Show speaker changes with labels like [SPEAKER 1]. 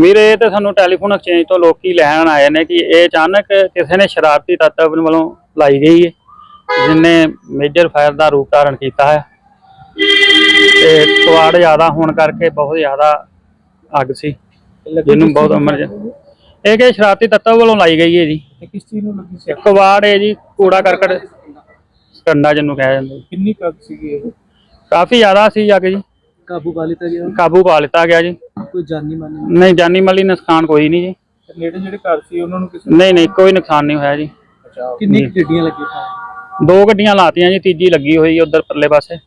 [SPEAKER 1] ਵੀਰ ਇਹ ਤੇ ਸਾਨੂੰ ਟੈਲੀਫੋਨ ਐਕਸਚੇਂਜ ਤੋਂ ਲੋਕੀ ਲੈਣ ਆਏ ਨੇ ਕਿ ਇਹ ਅਚਾਨਕ ਕਿਸੇ ਨੇ ਸ਼ਰਾਰਤੀ ਤੱਤ ਵੱਲੋਂ ਲਾਈ ਗਈ ਹੈ ਜਿਨੇ ਮੇਜਰ ਫਾਇਰ ਦਾ ਰੂਪ ਧਾਰਨ ਕੀਤਾ ਹੈ। ਤੇ ਕਵਾੜ ਜ਼ਿਆਦਾ ਹੋਣ ਕਰਕੇ ਬਹੁਤ ਜ਼ਿਆਦਾ ਅੱਗ ਸੀ ਜਿਹਨੂੰ ਬਹੁਤ ਅਮਰ ਇਹ ਕਿ ਸ਼ਰਾਰਤੀ ਤੱਤਾਂ ਵੱਲੋਂ ਲਾਈ ਗਈ ਹੈ ਜੀ।
[SPEAKER 2] ਕਿਸ ਚੀਜ਼ ਨੂੰ ਲੱਗੀ ਸੀ?
[SPEAKER 1] ਕਵਾੜ ਹੈ ਜੀ ਕੂੜਾ ਕਰਕਟ ਕੰਡਾ ਜਿਹਨੂੰ ਕਿਹਾ ਜਾਂਦਾ।
[SPEAKER 2] ਕਿੰਨੀ ਕੱਕ ਸੀਗੀ ਇਹ?
[SPEAKER 1] ਕਾਫੀ ਜ਼ਿਆਦਾ ਸੀ ਅੱਗ ਜੀ।
[SPEAKER 2] ਕਾਬੂ ਪਾ ਲਿੱਤਾ ਗਿਆ।
[SPEAKER 1] ਕਾਬੂ ਪਾ ਲਿੱਤਾ ਗਿਆ ਜੀ।
[SPEAKER 2] ਕੋਈ ਜਾਨੀ ਮਾਨੀ
[SPEAKER 1] ਨਹੀਂ ਜਾਨੀ ਮਾਲੀ ਨੁਕਸਾਨ ਕੋਈ ਨਹੀਂ ਜੀ।
[SPEAKER 2] ਨੇੜੇ ਜਿਹੜੇ ਘਰ ਸੀ ਉਹਨਾਂ ਨੂੰ ਕਿਸੇ
[SPEAKER 1] ਨਹੀਂ ਨਹੀਂ ਕੋਈ ਨੁਕਸਾਨ ਨਹੀਂ ਹੋਇਆ ਜੀ।
[SPEAKER 2] ਕਿੰਨੀ ਕੁ ਗੱਡੀਆਂ ਲੱਗੀਆਂ?
[SPEAKER 1] ਦੋ ਗੱਡੀਆਂ ਲਾਤੀਆਂ ਜੀ ਤੀਜੀ ਲੱਗੀ ਹੋਈ ਉਧਰ ਪਰਲੇ ਪਾਸੇ।